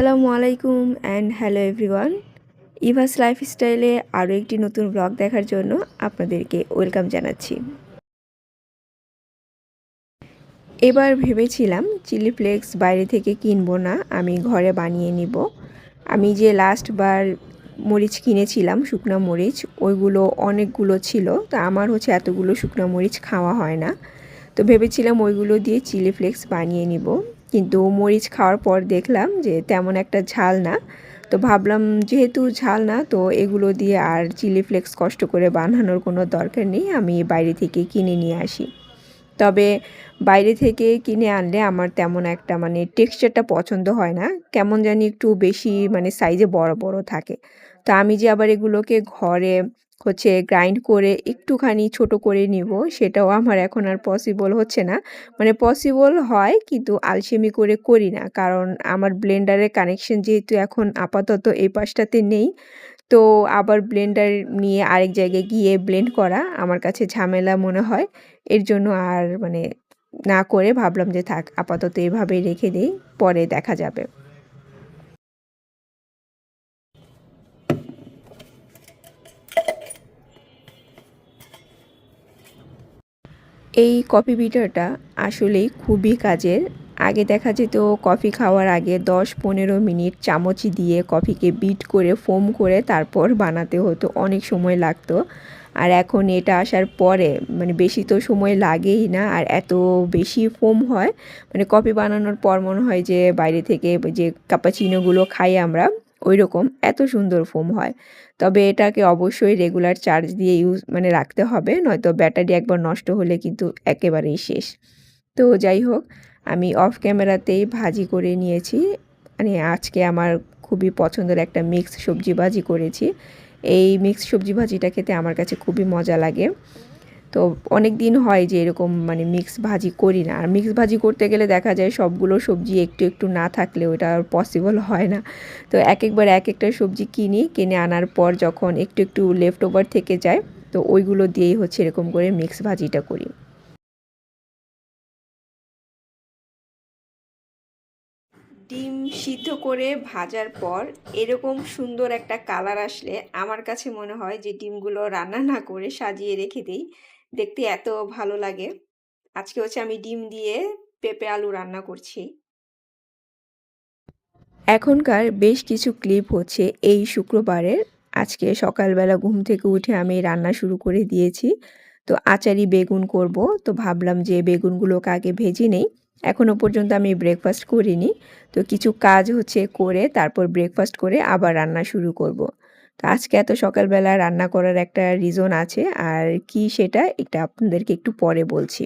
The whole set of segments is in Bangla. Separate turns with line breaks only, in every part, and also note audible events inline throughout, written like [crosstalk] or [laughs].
আসসালামু আলাইকুম অ্যান্ড হ্যালো এভরিওয়ান ইভাস লাইফস্টাইলে আরও একটি নতুন ব্লগ দেখার জন্য আপনাদেরকে ওয়েলকাম জানাচ্ছি। এবার ভেবেছিলাম চিলি ফ্লেক্স বাইরে থেকে কিনবো না, আমি ঘরে বানিয়ে নিব। আমি যে লাস্টবার মরিচ কিনেছিলাম, শুকনো মরিচ, ওইগুলো অনেকগুলো ছিল, তো আমার হচ্ছে এতগুলো শুকনো মরিচ খাওয়া হয় না। তো ভেবেছিলাম ওইগুলো দিয়ে চিলি ফ্লেক্স বানিয়ে নিব। কিন্তু মরিচ খাওয়ার পর দেখলাম যে তেমন একটা ঝাল না। তো ভাবলাম যেহেতু ঝাল না, তো এগুলো দিয়ে আর চিলি ফ্লেক্স কষ্ট করে বানানোর কোনো দরকার নেই, আমি বাইরে থেকে কিনে নিয়ে আসি। তবে বাইরে থেকে কিনে আনলে আমার তেমন একটা মানে টেক্সচারটা পছন্দ হয় না, কেমন জানি একটু বেশি মানে সাইজে বড় বড় থাকে। তো আমি যে আবার এগুলোকে ঘরে হচ্ছে গ্রাইন্ড করে একটুখানি ছোট করে নিব, সেটাও আমার এখন আর পসিবল হচ্ছে না। মানে পসিবল হয় কিন্তু আলসেমি করে করি না, কারণ আমার ব্লেন্ডারের কানেকশন যেহেতু এখন আপাতত এই পাশটাতে নেই। তো আবার ব্লেন্ডার নিয়ে আরেক জায়গায় গিয়ে ব্লেন্ড করা আমার কাছে ঝামেলা মনে হয়। এর জন্য আর মানে না করে ভাবলাম যে থাক, আপাতত এভাবেই রেখে দিই, পরে দেখা যাবে। এই কফি বিটারটা আসলেই খুবই কাজের। আগে দেখা যেত কফি খাওয়ার আগে দশ পনেরো মিনিট চামচি দিয়ে কফিকে বিট করে, ফোম করে তারপর বানাতে হতো। অনেক সময় লাগতো। আর এখন এটা আসার পরে মানে বেশি তো সময় লাগেই না, আর এত বেশি ফোম হয়। মানে কফি বানানোর পর মনে হয় যে বাইরে থেকে যে কাপাচিনোগুলো খাই আমরা ওই রকম এত সুন্দর ফোম হয়। তবে এটাকে অবশ্যই রেগুলার চার্জ দিয়ে ইউজ মানে রাখতে হবে, নয়তো ব্যাটারি একবার নষ্ট হলে কিন্তু একেবারেই শেষ। তো যাই হোক, আমি অফ ক্যামেরাতেই ভাজি করে নিয়েছি। মানে আজকে আমার খুবই পছন্দের একটা মিক্স সবজি ভাজি করেছি। এই মিক্স সবজি ভাজিটা খেতে আমার কাছে খুবই মজা লাগে। তো অনেক দিন হয় যে এরকম মানে মিক্স ভাজি করি না। আর মিক্স ভাজি করতে গেলে দেখা যায় সবগুলো সবজি একটু একটু না থাকলে ওটা পসিবল হয় না। তো এক একবার এক একটা সবজি কিনি, কিনে আনার পর যখন একটু একটু লেফট ওভার থেকে যায়, তো ওইগুলো দিয়েই হচ্ছে এরকম করে মিক্স ভাজিটা করি। ডিম সিদ্ধ করে ভাজার পর এরকম সুন্দর একটা কালার আসলে আমার কাছে মনে হয় যে ডিমগুলো রান্না না করে সাজিয়ে রেখে দিই। দেখতে এত ভালো লাগে। আজকে হচ্ছে আমি ডিম দিয়ে পেঁপে আলু রান্না করছি। এখনকার বেশ কিছু ক্লিপ হচ্ছে এই শুক্রবারের। আজকে সকালবেলা ঘুম থেকে উঠে আমি রান্না শুরু করে দিয়েছি। তো আচারি বেগুন করব। তো ভাবলাম যে বেগুনগুলোকে আগে ভেজে নেই। এখনও পর্যন্ত আমি ব্রেকফাস্ট করিনি। তো কিছু কাজ হচ্ছে করে তারপর ব্রেকফাস্ট করে আবার রান্না শুরু করব। আজকে এত সকালবেলা রান্না করার একটা রিজন আছে, আর কি সেটা এটা আপনাদেরকে একটু পরে বলছি।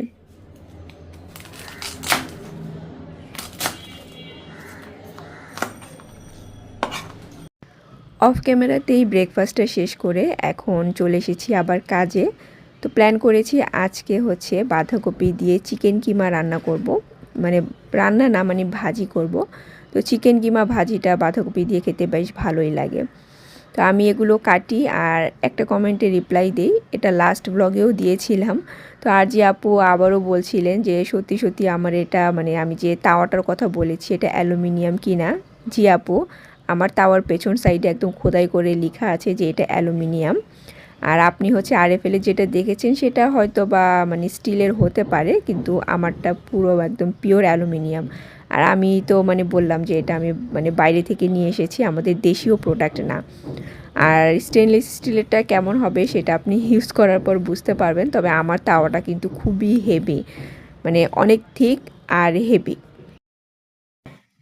অফ ক্যামেরাতেই ব্রেকফাস্টটা শেষ করে এখন চলে এসেছি আবার কাজে। তো প্ল্যান করেছি আজকে হচ্ছে বাঁধাকপি দিয়ে চিকেন কিমা রান্না করব। মানে রান্না না মানে ভাজি করব। তো চিকেন কিমা ভাজিটা বাঁধাকপি দিয়ে খেতে বেশ ভালোই লাগে। তো আমি এগুলো কাটি আর একটা কমেন্টে রিপ্লাই দিই। এটা লাস্ট ব্লগেও দিয়েছিলাম। তো আর যে আপু আবারও বলছিলেন যে, সত্যি সত্যি আমার এটা মানে আমি যে তাওয়াটার কথা বলেছি, এটা অ্যালুমিনিয়াম কিনা জি আপু, আমার তাওয়ার পেছন সাইডে একদম খোদাই করে লেখা আছে যে, এটা অ্যালুমিনিয়াম। আর আপনি হচ্ছে আরএফএলে যেটা দেখেছেন, সেটা হয়তো বা মানে স্টিলের হতে পারে, কিন্তু আমারটা পুরো একদম পিওর অ্যালুমিনিয়াম। আর আমি তো মানে বললাম যে এটা আমি মানে বাইরে থেকে নিয়ে এসেছি, আমাদের দেশীয় প্রোডাক্ট না। আর স্টেনলেস স্টিলেরটা কেমন হবে সেটা আপনি ইউজ করার পর বুঝতে পারবেন, তবে আমার তাওয়াটা কিন্তু খুবই হেভি মানে অনেক ঠিক আর হেভি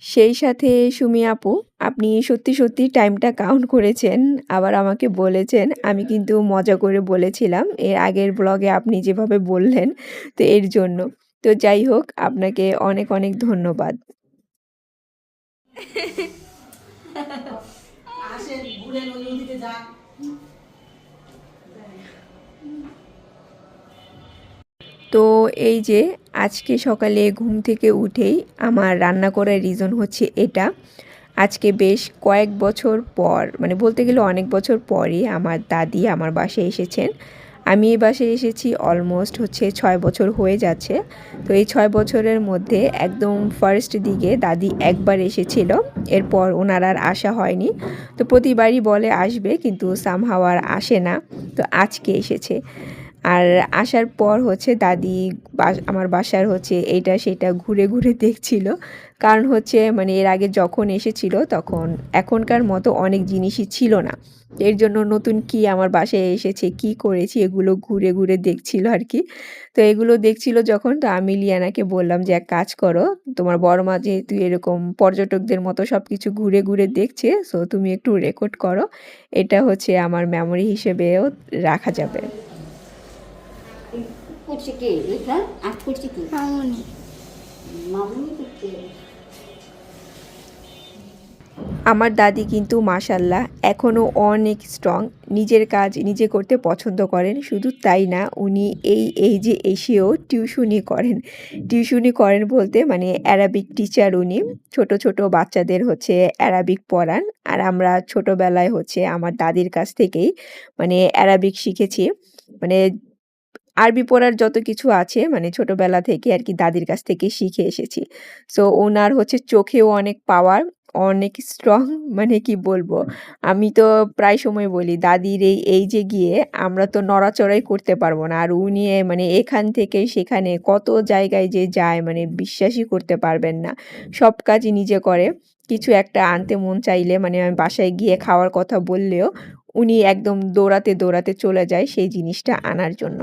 সেই সাথে সুমি আপু, আপনি সত্যি সত্যি টাইমটা কাউন্ট করেছেন, আবার আমাকে বলেছেন, আমি কিন্তু মজা করে বলেছিলাম, এর আগের ব্লগে আপনি যেভাবে বললেন, তো এর জন্য। তো যাই হোক আপনাকে অনেক অনেক ধন্যবাদ। তো এই যে আজকে সকালে ঘুম থেকে উঠেই আমার রান্না করার রিজন হচ্ছে এটা। আজকে বেশ কয়েক বছর পর মানে বলতে গেলে অনেক বছর পরই আমার দাদি আমার বাসায় এসেছেন। আমি এই বাসে এসেছি অলমোস্ট হচ্ছে ছয় বছর হয়ে যাচ্ছে। তো এই ছয় বছরের মধ্যে একদম ফার্স্ট দিকে দাদি একবার এসেছিল, এরপর ওনার আর আসা হয়নি। তো প্রতিবারই বলে আসবে, কিন্তু সামহাওয়ার আসে না। তো আজকে এসেছে। আর আসার পর হচ্ছে দাদি আমার বাসার হচ্ছে এটা সেটা ঘুরে ঘুরে [laughs] দেখছিল। কারণ হচ্ছে মানে এর আগে যখন এসেছিল তখন এখনকার মতো অনেক জিনিসই ছিল না। এর জন্য নতুন কি আমার বাসায় এসেছে, কি করেছি এগুলো ঘুরে ঘুরে দেখছিল আর কি। তো এগুলো দেখছিল যখন, তো আমি লিয়ানাকে বললাম যে, এক কাজ করো, তোমার বড় মা যেহেতু এরকম পর্যটকদের মতো সব কিছু ঘুরে ঘুরে দেখছে সো তুমি একটু রেকর্ড করো। এটা হচ্ছে আমার মেমোরি হিসেবেও রাখা যাবে।
করছে কে? এটা আজ করছে কি?
মামুনি।
মামুনি করছে।
আমার দাদি কিন্তু মাশাল্লাহ এখনও অনেক স্ট্রং নিজের কাজ নিজে করতে পছন্দ করেন শুধু তাই না উনি এই এই যে এসেও টিউশনি করেন। টিউশনি করেন বলতে মানে অ্যারাবিক টিচার উনি ছোট ছোট বাচ্চাদের হচ্ছে অ্যারাবিক পড়ান আর আমরা ছোটবেলায় হচ্ছে আমার দাদির কাছ থেকেই মানে অ্যারাবিক শিখেছি। মানে আরবি পড়ার যত কিছু আছে মানে ছোটবেলা থেকে আর কি দাদির কাছ থেকে শিখে এসেছি। সো ওনার হচ্ছে চোখেও অনেক পাওয়ার অনেক স্ট্রং [laughs] মানে কি বলব? আমি তো প্রায় সময় বলি, দাদির এই এই যে গিয়ে আমরা তো নড়াচড়াই করতে পারব না। আর উনি মানে এখান থেকে সেখানে কত জায়গায় যে যায় মানে বিশ্বাসই করতে পারবেন না। সব কাজই নিজে করে। কিছু একটা আনতে মন চাইলে মানে আমি বাসায় গিয়ে খাওয়ার কথা বললেও উনি একদম দৌড়াতে দৌড়াতে চলে যায় সেই জিনিসটা আনার জন্য।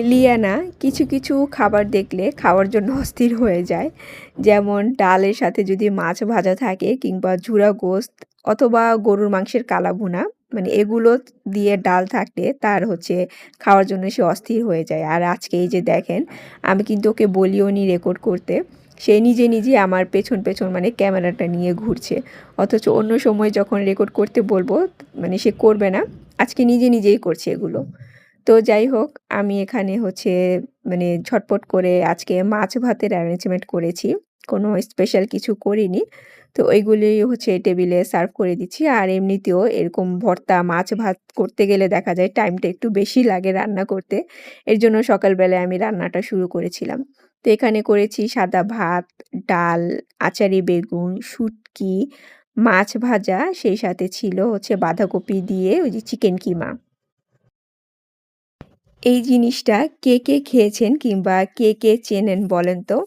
লিয়ানা কিছু কিছু খাবার দেখলে খাওয়ার জন্য অস্থির হয়ে যায়। যেমন ডালের সাথে যদি মাছ ভাজা থাকে কিংবা ঝুরা গোস্ত অথবা গরুর মাংসের কালা ভুনা মানে এগুলো দিয়ে ডাল থাকলে তার হচ্ছে খাওয়ার জন্য সে অস্থির হয়ে যায়। আর আজকে এই যে দেখেন, আমি কিন্তু ওকে বলিও নি রেকর্ড করতে। সে নিজে নিজে আমার পেছন পেছন মানে ক্যামেরাটা নিয়ে ঘুরছে। অথচ অন্য সময় যখন রেকর্ড করতে বলব মানে সে করবে না। আজকে নিজে নিজেই করছে এগুলো। তো যাই হোক, আমি এখানে হচ্ছে মানে ঝটপট করে আজকে মাছ ভাতের অ্যারেঞ্জমেন্ট করেছি। কোনো স্পেশাল কিছু করিনি। তো ওইগুলি হচ্ছে টেবিলে সার্ভ করে দিচ্ছি। আর এমনিতেও এরকম ভর্তা, মাছ ভাত করতে গেলে দেখা যায় টাইমটা একটু বেশি লাগে রান্না করতে। এর জন্য সকালবেলায় আমি রান্নাটা শুরু করেছিলাম। তো এখানে করেছি সাদা ভাত, ডাল, আচারি বেগুন, শুটকি, মাছ ভাজা, সেই সাথে ছিল হচ্ছে বাঁধাকপি দিয়ে ওই যে চিকেন কিমা। এই জিনিসটা কে কে খেয়েছেন কিংবা কে কে চেনেন বলেন তো?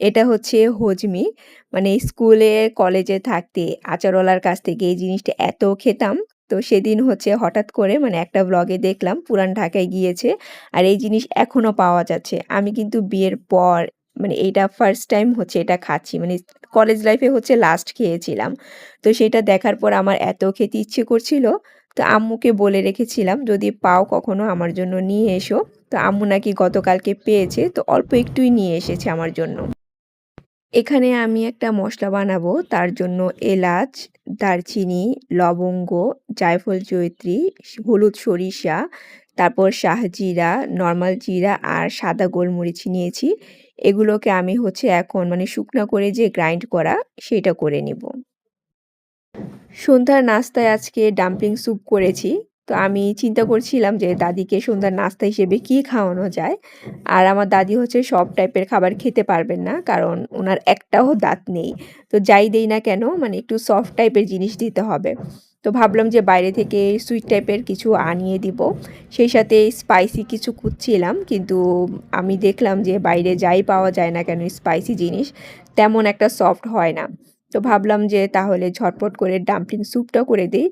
এটা হচ্ছে হজমি। মানে স্কুলে, কলেজে থাকতে আচারওয়ালার কাছ থেকে এই জিনিসটা এত খেতাম। তো সেদিন হচ্ছে হঠাৎ করে মানে একটা ব্লগে দেখলাম, পুরান ঢাকায় গিয়েছে আর এই জিনিস এখনও পাওয়া যাচ্ছে। আমি কিন্তু বিয়ের পর মানে এইটা ফার্স্ট টাইম হচ্ছে এটা খাচ্ছি। মানে কলেজ লাইফে হচ্ছে লাস্ট খেয়েছিলাম। তো সেটা দেখার পর আমার এত খেতে ইচ্ছে করছিল। তো আম্মুকে বলে রেখেছিলাম, যদি পাও কখনো আমার জন্য নিয়ে এসো। তো আম্মু নাকি গতকালকে পেয়েছে। তো অল্প একটুই নিয়ে এসেছে আমার জন্য। এখানে আমি একটা মশলা বানাবো। তার জন্য এলাচ, দারচিনি, লবঙ্গ, জায়ফল জয়ত্রী হলুদ সরিষা, তারপর শাহজিরা নর্মাল জিরা আর সাদা গোলমরিচ নিয়েছি। এগুলোকে আমি হচ্ছে এখন মানে শুকনো করে যে গ্রাইন্ড করা, সেটা করে নিব। সন্ধ্যার নাস্তায় আজকে ডাম্পলিং স্যুপ করেছি। তো আমি চিন্তা করছিলাম যে দাদিকে সন্ধ্যার নাস্তা হিসেবে কি খাওয়ানো যায়। আর আমার দাদি হচ্ছে সব টাইপের খাবার খেতে পারবেন না, কারণ ওনার একটাও দাঁত নেই। তো যাই দেই না কেন মানে একটু সফট টাইপের জিনিস দিতে হবে। তো ভাবলাম যে বাইরে থেকে সুইট টাইপের কিছু আনিয়ে দিব। সেই সাথে স্পাইসি কিছু খুঁজছিলাম, কিন্তু আমি দেখলাম যে বাইরে যাই পাওয়া যায় না কেন স্পাইসি জিনিস, তেমন একটা সফট হয় না। তো ভাবলাম যে তাহলে ঝটপট করে ডাম্পলিং স্যুপটা করে দিই।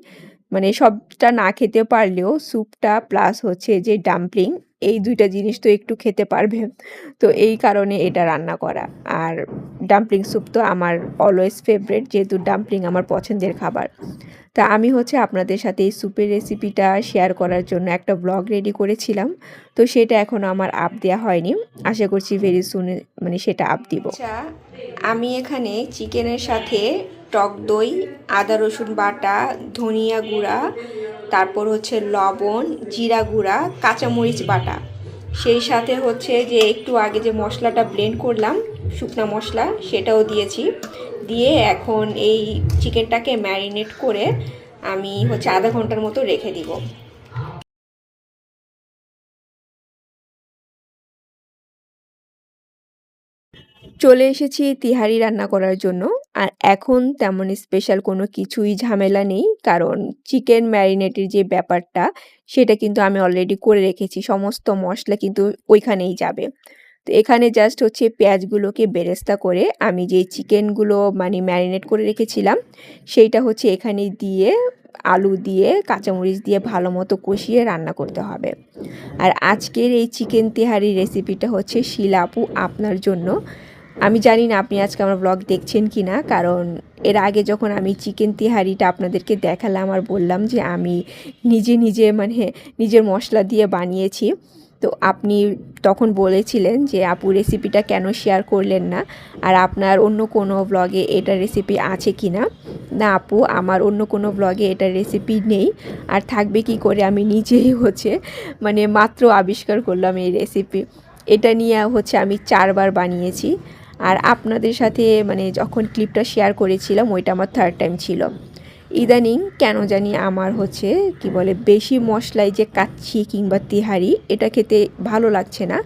মানে সবটা না খেতে পারলেও স্যুপটা প্লাস হচ্ছে যে ডাম্পলিং এই দুইটা জিনিস তো একটু খেতে পারবে। তো এই কারণে এটা রান্না করা। আর ডাম্পলিং স্যুপ তো আমার অলওয়েজ ফেভারেট যেহেতু ডাম্পলিং আমার পছন্দের খাবার। তা আমি হচ্ছে আপনাদের সাথে এই স্যুপের রেসিপিটা শেয়ার করার জন্য একটা ব্লগ রেডি করেছিলাম। তো সেটা এখনও আমার আপ দেওয়া হয়নি। আশা করছি ভেরি সুন মানে সেটা আপ দিব। আচ্ছা আমি এখানে চিকেনের সাথে টক দই, আদা রসুন বাটা, ধনিয়া গুঁড়া, তারপর হচ্ছে লবণ, জিরা গুঁড়া, কাঁচামরিচ বাটা। সেই সাথে হচ্ছে যে একটু আগে যে মশলাটা ব্লেন্ড করলাম, শুকনা মশলা, সেটাও দিয়েছি। দিয়ে এখন এই চিকেনটাকে ম্যারিনেট করে আমি হচ্ছে আধা ঘণ্টার মতো রেখে দিব। চলে এসেছি তিহারি রান্না করার জন্য, আর এখন তেমন স্পেশাল কোনো কিছুই ঝামেলা নেই, কারণ চিকেন ম্যারিনেটের যে ব্যাপারটা, সেটা কিন্তু আমি অলরেডি করে রেখেছি, সমস্ত মশলা কিন্তু ওইখানেই যাবে। তো এখানে জাস্ট হচ্ছে পেঁয়াজগুলোকে বেরেস্তা করে আমি যে চিকেনগুলো মানে ম্যারিনেট করে রেখেছিলাম, সেইটা হচ্ছে এখানে দিয়ে আলু দিয়ে, কাঁচামরিচ দিয়ে ভালো মতো কষিয়ে রান্না করতে হবে। আর আজকের এই চিকেন তেহারি রেসিপিটা হচ্ছে শিলা আপু আপনার জন্য। আমি জানি না আপনি আজকে আমার ব্লগ দেখছেন কি না কারণ এর আগে যখন আমি চিকেন তিহারিটা আপনাদেরকে দেখালাম আর বললাম যে আমি নিজে নিজে মানে নিজের মশলা দিয়ে বানিয়েছি তো আপনি তখন বলেছিলেন যে, আপু রেসিপিটা কেন শেয়ার করলেন না? আর আপনার অন্য কোনো ব্লগে এটা রেসিপি আছে কি না? না, আপু, আমার অন্য কোনো ব্লগে এটা রেসিপি নেই। আর থাকবে কি করে? আমি নিজেই হচ্ছে মানে মাত্র আবিষ্কার করলাম এই রেসিপি এটা নিয়ে হচ্ছে আমি চারবার বানিয়েছি। আর আপনাদের সাথে মানে যখন ক্লিপটা শেয়ার করেছিলাম, ওইটা আমার থার্ড টাইম ছিল। ইদানিং কেন জানি আমার হচ্ছে, কি বলে, বেশি মশলায় যে কাচ্ছি কিংবা তিহারি, এটা খেতে ভালো লাগছে না।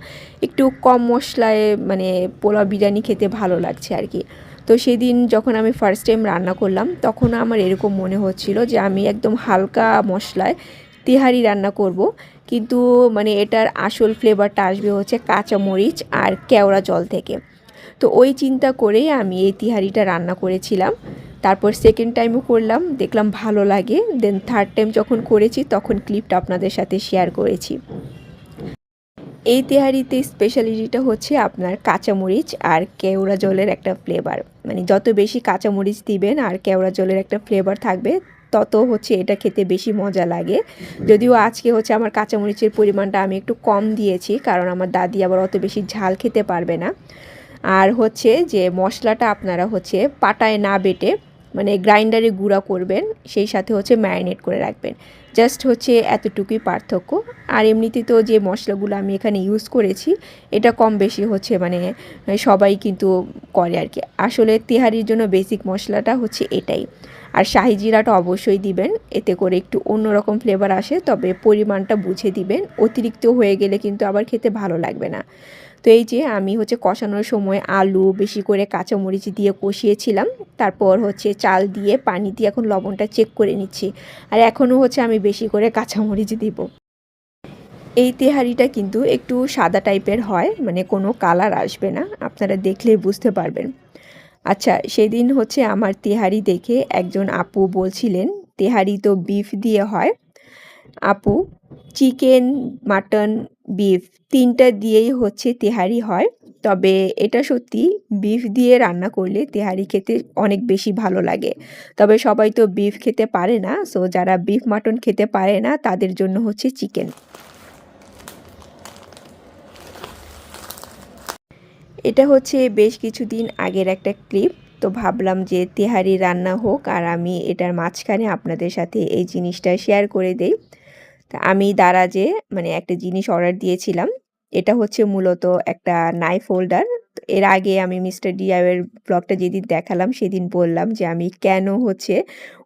একটু কম মশলায় মানে পোলাও বিরিয়ানি খেতে ভালো লাগছে আর কি তো সেদিন যখন আমি ফার্স্ট টাইম রান্না করলাম, তখন আমার এরকম মনে হচ্ছিল যে আমি একদম হালকা মশলায় তিহারি রান্না করব। কিন্তু মানে এটার আসল ফ্লেভারটা আসবে হচ্ছে কাঁচা মরিচ আর কেওড়া জল থেকে। তো ওই চিন্তা করেই আমি এই তিহারিটা রান্না করেছিলাম। তারপর সেকেন্ড টাইমও করলাম, দেখলাম ভালো লাগে। দেন থার্ড টাইম যখন করেছি, তখন ক্লিপটা আপনাদের সাথে শেয়ার করেছি। এই তেহারিতে স্পেশালিটিটা হচ্ছে আপনার কাঁচামরিচ আর কেওড়া জলের একটা ফ্লেভার মানে যত বেশি কাঁচামরিচ দিবেন আর কেওড়া জলের একটা ফ্লেভার থাকবে, তত হচ্ছে এটা খেতে বেশি মজা লাগে। যদিও আজকে হচ্ছে আমার কাঁচামরিচের পরিমাণটা আমি একটু কম দিয়েছি, কারণ আমার দাদি আবার অত বেশি ঝাল খেতে পারবে না। আর হচ্ছে যে মশলাটা আপনারা হচ্ছে পাটায় না বেটে মানে গ্রাইন্ডারে গুঁড়া করবেন, সেই সাথে হচ্ছে ম্যারিনেট করে রাখবেন। জাস্ট হচ্ছে এতটুকুই পার্থক্য। আর এমনিতে তো যে মশলাগুলো আমি এখানে ইউজ করেছি, এটা কম বেশি হচ্ছে মানে সবাই কিন্তু করে আর কি। আসলে তেহারির জন্য বেসিক মশলাটা হচ্ছে এটাই। আর শাহি জিরাটা অবশ্যই দিবেন, এতে করে একটু অন্যরকম ফ্লেভার আসে, তবে পরিমাণটা বুঝে দিবেন। অতিরিক্ত হয়ে গেলে কিন্তু আবার খেতে ভালো লাগবে না। তো এই যে আমি হচ্ছে কষানোর সময় আলু বেশি করে কাঁচামরিচ দিয়ে কষিয়েছিলাম, তারপর হচ্ছে চাল দিয়ে পানি দিয়ে এখন লবণটা চেক করে নিচ্ছি, আর এখনও হচ্ছে আমি বেশি করে কাঁচামরিচ দিব। এই তেহারিটা কিন্তু একটু সাদা টাইপের হয় মানে কোনো কালার আসবে না, আপনারা দেখলেই বুঝতে পারবেন। আচ্ছা সেদিন হচ্ছে আমার তেহারি দেখে একজন আপু বলছিলেন, তেহারি তো বিফ দিয়ে হয়। আপু চিকেন মাটন বিফ তিনটা দিয়েই হচ্ছে তেহারি হয়। তবে এটা সত্যি বিফ দিয়ে রান্না করলে তেহারি খেতে অনেক বেশি ভালো লাগে। তবে সবাই তো বিফ খেতে পারে না, সো যারা বিফ মাটন খেতে পারে না, তাদের জন্য হচ্ছে চিকেন। এটা হচ্ছে বেশ কিছুদিন আগের একটা ক্লিপ। তো ভাবলাম যে তেহারি রান্না হোক, আর আমি এটার মাঝখানে আপনাদের সাথে এই জিনিসটা শেয়ার করে দেই। তা আমি দারাজে মানে একটা জিনিস অর্ডার দিয়েছিলাম, এটা হচ্ছে মূলত একটা নাইফ হোল্ডার এর আগে আমি মিস্টার ডিআইয়ের ব্লগটা যেদিন দেখালাম, সেদিন বললাম যে আমি কেন হচ্ছে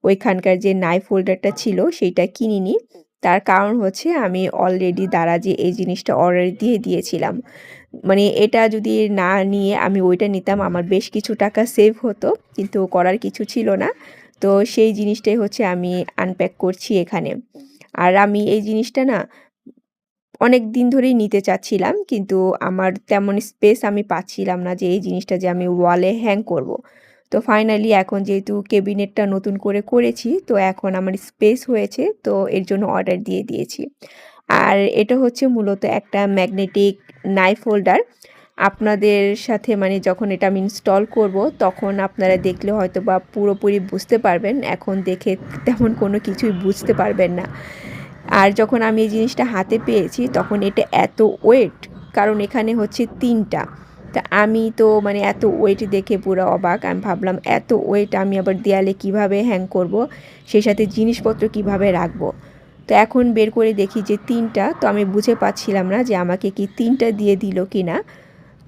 ওইখানকার যে নাইফ হোল্ডারটা ছিল, সেইটা কিনিনি। তার কারণ হচ্ছে আমি অলরেডি দারাজে এই জিনিসটা অর্ডার দিয়ে দিয়েছিলাম। মানে এটা যদি না নিয়ে আমি ওইটা নিতাম, আমার বেশ কিছু টাকা সেভ হতো, কিন্তু করার কিছু ছিল না। তো সেই জিনিসটাই হচ্ছে আমি আনপ্যাক করছি এখানে। আর আমি এই জিনিসটা না অনেক দিন ধরেই নিতে চাচ্ছিলাম, কিন্তু আমার তেমন স্পেস আমি পাচ্ছিলাম না যে এই জিনিসটা যে আমি ওয়ালে হ্যাং করব। তো ফাইনালি এখন যেহেতু কেবিনেটটা নতুন করে করেছি, তো এখন আমার স্পেস হয়েছে, তো এর জন্য অর্ডার দিয়ে দিয়েছি আর এটা হচ্ছে মূলত একটা ম্যাগনেটিক নাইফ হোল্ডার আপনাদের সাথে মানে যখন এটা আমি ইনস্টল করব, তখন আপনারা দেখলে হয়তো বা পুরোপুরি বুঝতে পারবেন। এখন দেখে তেমন কোনো কিছুই বুঝতে পারবেন না। আর যখন আমি এই জিনিসটা হাতে পেয়েছি, তখন এটা এত ওয়েট কারণ এখানে হচ্ছে তিনটা। তা আমি তো মানে এত ওয়েট দেখে পুরো অবাক। আমি ভাবলাম, এত ওয়েট আমি আবার দেয়ালে কীভাবে হ্যাং করব? সেই সাথে জিনিসপত্র কীভাবে রাখব? তো এখন বের করে দেখি যে তিনটা। তো আমি বুঝে পাচ্ছিলাম না যে আমাকে কি তিনটা দিয়ে দিল কি না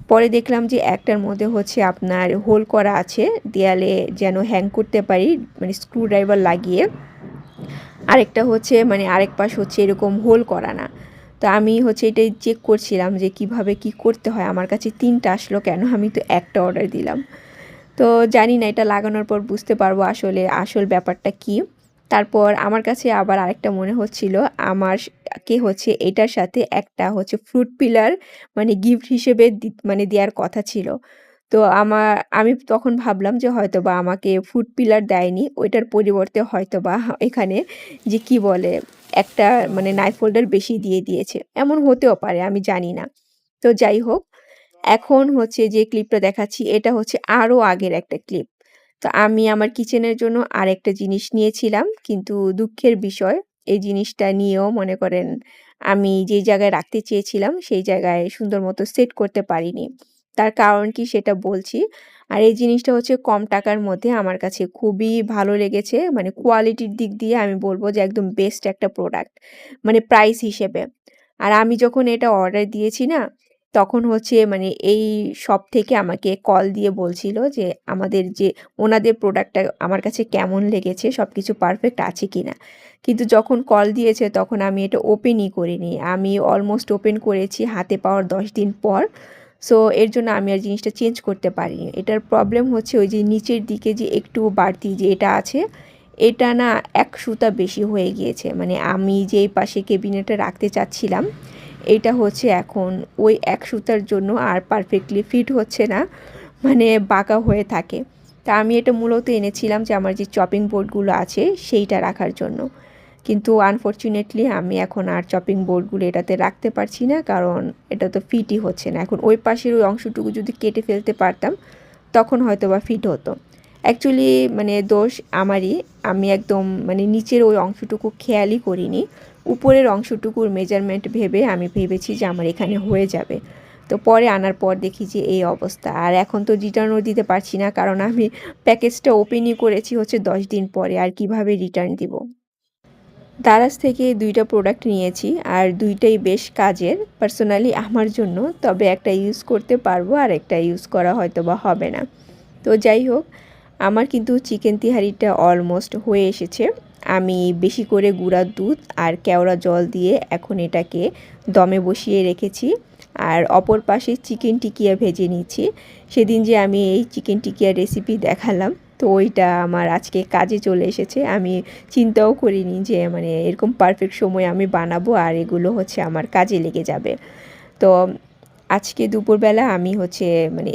পরে দেখলাম যে একটার মধ্যে হচ্ছে আপনার হোল করা আছে, দেয়ালে যেন হ্যাং করতে পারি মানে স্ক্রু ড্রাইভার লাগিয়ে। আরেকটা হচ্ছে মানে আরেক পাশ হচ্ছে এরকম হোল করা না। তো আমি হচ্ছে এটাই চেক করছিলাম যে কীভাবে কি করতে হয়, আমার কাছে তিনটা আসলো কেন, আমি তো একটা অর্ডার দিলাম। তো জানি না এটা লাগানোর পর বুঝতে পারব আসলে আসল ব্যাপারটা কি। তারপর আমার কাছে আবার আরেকটা মনে হচ্ছিল, আমার কে হচ্ছে এটার সাথে একটা হচ্ছে ফ্রুট পিলার মানে গিফট হিসেবে মানে দেওয়ার কথা ছিল। তো আমার, আমি তখন ভাবলাম যে হয়তো বা আমাকে ফুড পিলার দেয়নি, ওইটার পরিবর্তে হয়তো বা এখানে যে কি বলে, একটা মানে নাইফ হোল্ডার বেশি দিয়ে দিয়েছে। এমন হতেও পারে, আমি জানি না। তো যাই হোক, এখন হচ্ছে যে ক্লিপটা দেখাচ্ছি, এটা হচ্ছে আরও আগের একটা ক্লিপ তো আমি আমার কিচেনের জন্য আরেকটা জিনিস নিয়েছিলাম। কিন্তু দুঃখের বিষয়, এই জিনিসটা নিয়েও মনে করেন আমি যে জায়গায় রাখতে চেয়েছিলাম, সেই জায়গায় সুন্দর মতো সেট করতে পারিনি। তার কারণ কি সেটা বলছি। আর এই জিনিসটা হচ্ছে কম টাকার মধ্যে আমার কাছে খুবই ভালো লেগেছে। মানে কোয়ালিটির দিক দিয়ে আমি বলব যে একদম বেস্ট একটা প্রোডাক্ট মানে প্রাইস হিসেবে। আর আমি যখন এটা অর্ডার দিয়েছি না তখন হচ্ছে মানে এই শপ থেকে আমাকে কল দিয়ে বলছিল যে, আমাদের যে ওনাদের প্রোডাক্টটা আমার কাছে কেমন লেগেছে সব কিছু পারফেক্ট আছে কি না কিন্তু যখন কল দিয়েছে তখন আমি এটা ওপেনই করিনি। আমি অলমোস্ট ওপেন করেছি হাতে পাওয়ার দশ দিন পর। সো এর জন্য আমি আর জিনিসটা চেঞ্জ করতে পারিনি। এটার প্রবলেম হচ্ছে ওই যে নিচের দিকে যে একটু বাড়তি যে এটা আছে, এটা না এক সুতা বেশি হয়ে গিয়েছে। মানে আমি যেই পাশে কেবিনেটে রাখতে চাচ্ছিলাম এইটা হচ্ছে এখন ওই এক সুতার জন্য আর পারফেক্টলি ফিট হচ্ছে না মানে বাঁকা হয়ে থাকে। তা আমি এটা মূলত এনেছিলাম যে আমার যে চপিং বোর্ডগুলো আছে সেইটা রাখার জন্য। কিন্তু আনফর্চুনেটলি আমি এখন আর চপিং বোর্ডগুলো এটাতে রাখতে পারছি না, কারণ এটা তো ফিটই হচ্ছে না। এখন ওই পাশের ওই অংশটুকু যদি কেটে ফেলতে পারতাম, তখন হয়তো বা ফিট হতো। অ্যাকচুয়ালি মানে দোষ আমারই, আমি একদম মানে নিচের ওই অংশটুকু খেয়ালই করিনি। উপরের অংশটুকুর মেজারমেন্ট ভেবে আমি ভেবেছি যে আমার এখানে হয়ে যাবে। তো পরে আনার পর দেখি যে এই অবস্থা। আর এখন তো রিটার্নও দিতে পারছি না, কারণ আমি প্যাকেজটা ওপেনই করেছি হচ্ছে দশ দিন পরে, আর কীভাবে রিটার্ন দিব? দারাজ থেকে দুইটা প্রোডাক্ট নিয়েছি, আর দুইটাই বেশ কাজের পার্সোনালি আমার জন্য, তবে একটা ইউজ করতে পারব, আর একটা ইউজ করা হয়তো বা হবে না। তো যাই হোক, আমার কিন্তু চিকেন তিহারিটা অলমোস্ট হয়ে এসেছে। আমি বেশি করে গুঁড়ার দুধ আর কেওড়া জল দিয়ে এখন এটাকে দমে বসিয়ে রেখেছি। আর অপর পাশে চিকেন টিকিয়া ভেজে নিচ্ছি সেদিন যে আমি এই চিকেন টিকিয়ার রেসিপি দেখালাম, তো ওইটা আমার আজকে কাজে চলে এসেছে। আমি চিন্তাও করিনি যে মানে এরকম পারফেক্ট সময় আমি বানাবো আর এগুলো হচ্ছে আমার কাজে লেগে যাবে। তো আজকে দুপুরবেলা আমি হচ্ছে মানে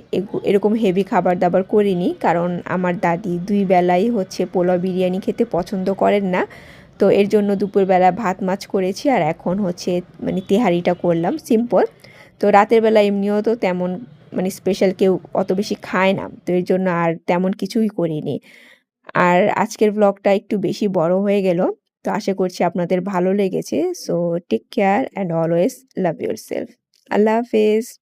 এরকম হেভি খাবার দাবার করিনি, কারণ আমার দাদি দুই বেলাই হচ্ছে পোলাও বিরিয়ানি খেতে পছন্দ করেন না। তো এর জন্য দুপুরবেলা ভাত মাছ করেছি আর এখন হচ্ছে মানে তেহারিটা করলাম সিম্পল তো রাতের বেলা এমনিও তো তেমন মানে স্পেশাল কেউ অত বেশি খায় না, তো এর জন্য আর তেমন কিছুই করিনি। আর আজকের ব্লগটা একটু বেশি বড় হয়ে গেল, তো আশা করছি আপনাদের ভালো লেগেছে। So take care and always love your self আল্লাহ হাফেজ।